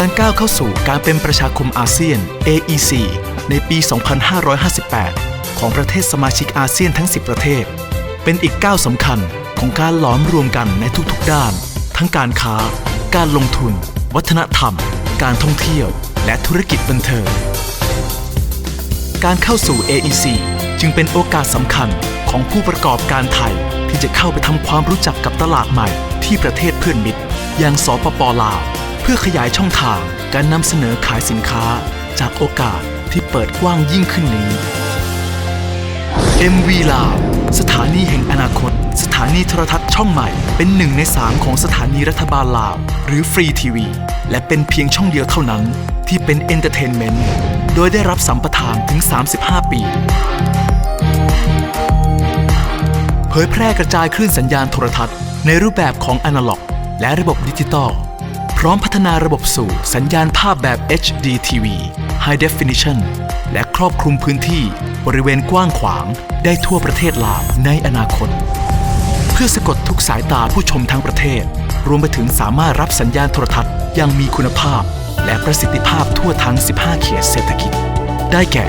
การก้าวเข้าสู่การเป็นประชาคมอาเซียน AEC ในปี 2558 ของประเทศสมาชิกอาเซียนทั้ง 10 ประเทศ เป็นอีกก้าวสำคัญของการหลอมรวมกันในทุกๆด้าน ทั้งการค้า การลงทุน วัฒนธรรม การท่องเที่ยว และธุรกิจบันเทิง การเข้าสู่ AEC จึงเป็นโอกาสสำคัญของผู้ประกอบการไทยที่จะเข้าไปทำความรู้จักกับตลาดใหม่ที่ประเทศเพื่อนมิตร อย่างสปปลาว พื่อขยายช่องทางการนำเสนอขายสินค้าจากโอกาสที่เปิดกว้างยิ่งขึ้นนี้ MV ลาวสถานีแห่งอนาคต สถานีโทรทัศน์ช่องใหม่ เป็นหนึ่งในสามของสถานีรัฐบาลลาว หรือฟรีทีวี และเป็นเพียงช่องเดียวเท่านั้น ที่เป็นเอนเตอร์เทนเมนต์ โดยได้รับสัมปทานถึง 35 ปี เผยแพร่กระจายคลื่นสัญญาณโทรทัศน์ ในรูปแบบของอนาล็อก และระบบดิจิตอล พร้อมพัฒนาระบบสู่สัญญาณภาพแบบ HD TV High Definition และครอบคลุมพื้นที่บริเวณกว้างขวางได้ทั่วประเทศลาวในอนาคต เพื่อสะกดทุกสายตาผู้ชมทั้งประเทศ รวมไปถึงสามารถรับสัญญาณโทรทัศน์อยังมีคุณภาพ และประสิทธิภาพทั่วทั้ง 15 เขตเศรษฐกิจ ได้แก่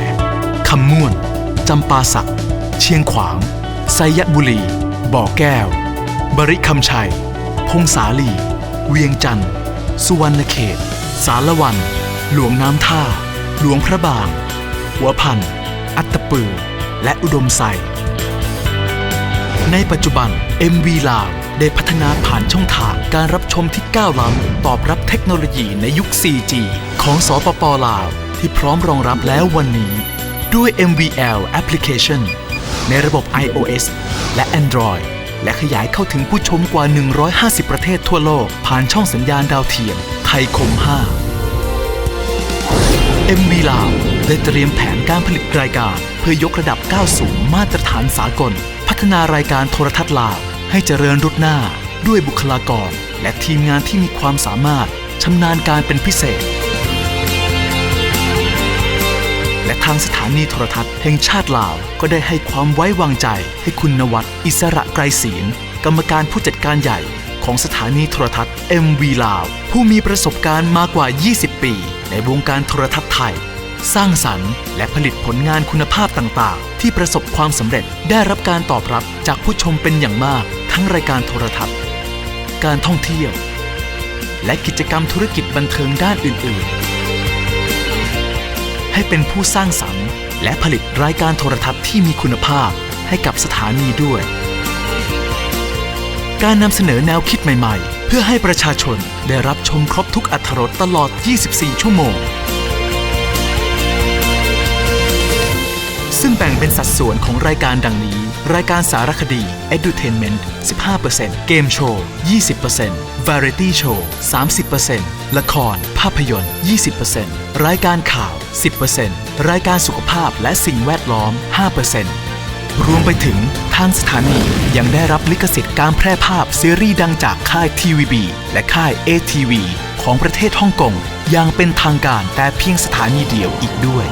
คำม่วนจำปาสัก เชียงขวาง ไซยบุรี บ่อแก้ว บริคำชัย พงสาลี เวียงจันทร์ สุวรรณเขต สารวัน หลวงน้ำท่า หลวงพระบาง หัวพัน อัตตปือ และอุดมไซในปัจจุบัน MV ลาวได้พัฒนาผ่านช่องทางการรับชมที่ก้าวล้ำตอบรับเทคโนโลยีในยุค 4G ของสปปลาว ที่พร้อมรองรับแล้ววันนี้ ด้วย MVL Application ในระบบ iOS และ Android และขยายเข้าถึงผู้ชมกว่า 150 ประเทศทั่วโลก ผ่านช่องสัญญาณดาวเทียมไทยคม 5 MV ลาวได้เตรียมแผนการผลิตรายการ เพื่อยกระดับก้าวสู่มาตรฐานสากล พัฒนารายการโทรทัศน์ลาว ให้เจริญรุดหน้า ด้วยบุคลากร และทีมงานที่มีความสามารถชำนาญการเป็นพิเศษ และทางสถานีโทรทัศน์แห่งชาติลาว ก็ได้ให้ความไว้วางใจให้คุณนวัดอิสระไกรศีลกรรมการผู้จัดการใหญ่ของสถานีโทรทัศน์ MV ลาว ผู้มีประสบการณ์มากกว่า 20 ปี ในวงการโทรทัศน์ไทย สร้างสรรค์ และผลิตผลงานคุณภาพต่างๆ ที่ประสบความสำเร็จได้รับการตอบรับจากผู้ชมเป็นอย่างมาก ทั้งรายการโทรทัศน์ การท่องเที่ยว และกิจกรรมธุรกิจบันเทิงด้านอื่น ๆ เป็นผู้สร้างสรรค์ และผลิตรายการโทรทัศน์ที่มีคุณภาพให้กับสถานีด้วย การนำเสนอแนวคิดใหม่ๆ เพื่อให้ประชาชนได้รับชมครบทุกอัตรสตลอด 24 ชั่วโมง ส่วนของรายการดังนี้ รายการสารคดี Edutainment 15%เกมโชว์ 20% Variety Show 30%ละคร ภาพยนตร์ 20%รายการข่าว 10%รายการสุขภาพและสิ่งแวดล้อม 5%รวมไปถึงทางสถานียังได้รับลิขสิทธิ์การแพร่ภาพซีรีส์ดังจากค่าย TVB และค่าย ATV ของประเทศฮ่องกงอย่างเป็นทางการแต่เพียงสถานีเดียวอีกด้วย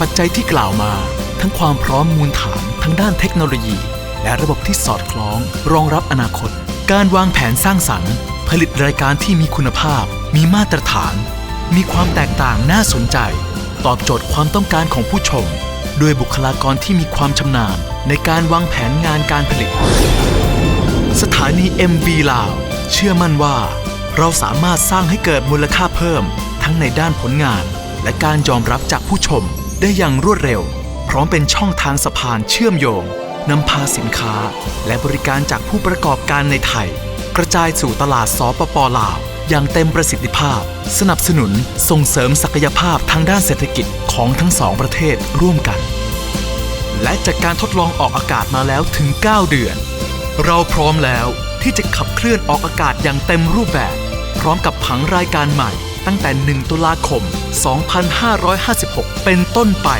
ปัจจัยที่กล่าวมา ทั้งความพร้อมมูลฐานทั้งด้านเทคโนโลยี และระบบที่สอดคล้อง รองรับอนาคต การวางแผนสร้างสรรค์ ผลิตรายการที่มีคุณภาพ มีมาตรฐาน มีความแตกต่างน่าสนใจ ตอบโจทย์ความต้องการของผู้ชมด้วยบุคลากรที่มีความชำนาญ ในการวางแผนงานการผลิต สถานี MV ลาว เชื่อมั่นว่า เราสามารถสร้างให้เกิดมูลค่าเพิ่ม ทั้งในด้านผลงาน และการยอมรับจากผู้ชมได้อย่างรวดเร็ว พร้อมเป็นช่องทางสะพานเชื่อมโยงนำพาสินค้า และบริการจากผู้ประกอบการในไทย กระจายสู่ตลาดสปปลาว อย่างเต็มประสิทธิภาพ สนับสนุนส่งเสริมศักยภาพทางด้านเศรษฐกิจของทั้งสองประเทศร่วมกัน และจากการทดลองออกอากาศมาแล้วถึง 9 เดือน เราพร้อมแล้วที่จะขับเคลื่อนออกอากาศอย่างเต็มรูปแบบ พร้อมกับผังรายการใหม่ ตั้งแต่ 1 ตุลาคม 2556 เป็นต้นไป